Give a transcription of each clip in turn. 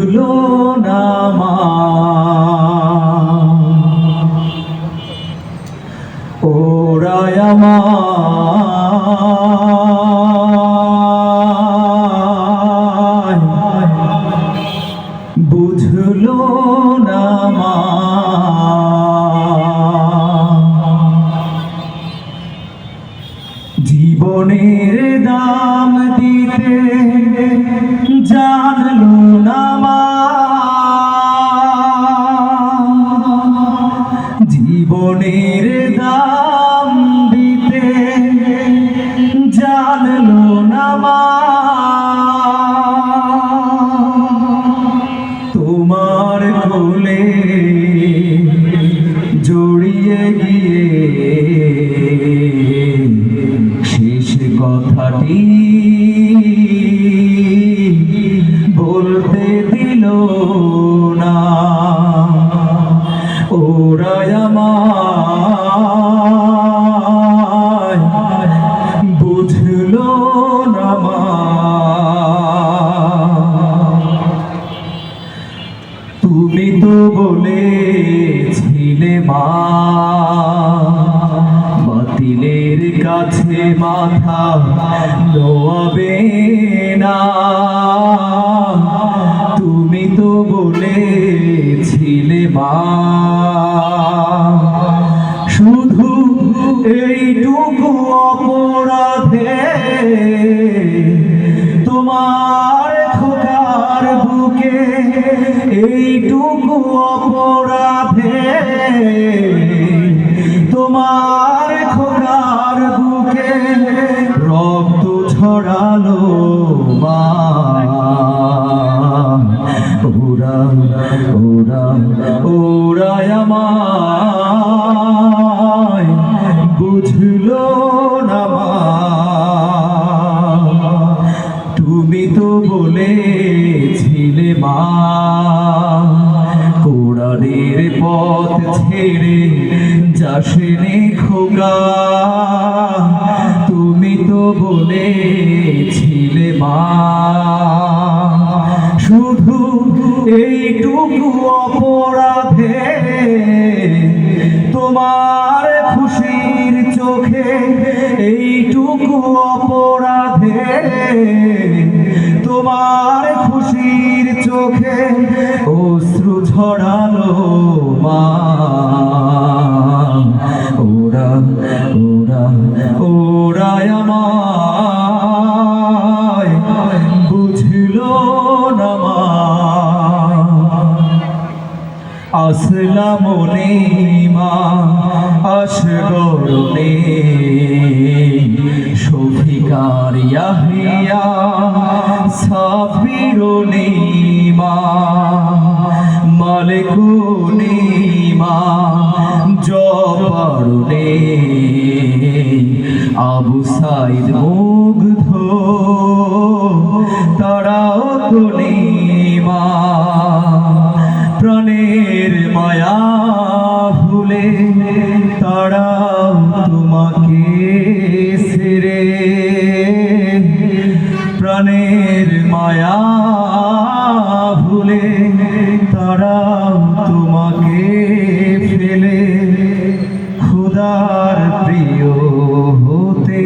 ভুলো না মা। দাম দিতে জানলো না তোমার কোলে জড়িয়ে গিয়ে শেষ কথাটি বলতে দিল না। ওরাই আমায় কাছে মাথা নোয়াবে না। তুমি তো বলেছিলে মা। শুধু এইটুকু অপরাধে তোমার খোকার বুকে এইটুকু অপরাধে তোমার ছড়ালো মা। ওরা ওরা আমায়, বুঝলো না মা। তুমি তো বলেছিলে মা কোরআনের পথ ছেড়ে যাসনে খোকা। তুমি ছিলে মা। শুধু এইটুকু অপরাধে তোমার খুশির চোখে এইটুকু অপরাধে না মা আসলাম মা আসগরণে শফিকার ইয়াহিয়া সাফিরুনি মা মালিকুনি মা জবরুনি আবু সাইদ মুগ্ধ ভুলে তারা তোমাকে সেরে। প্রাণের মায়া ভুলে তারা তোমাকে ফেলে। খুদার প্রিয় হতে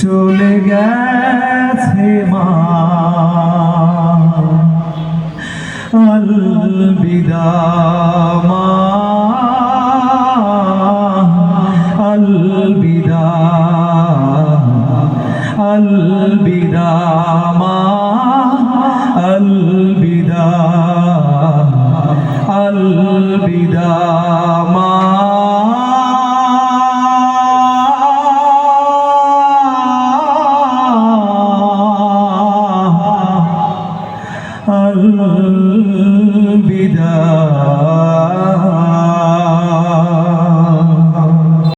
চলে গেছে মা। আল البدا ما البدا البدا ما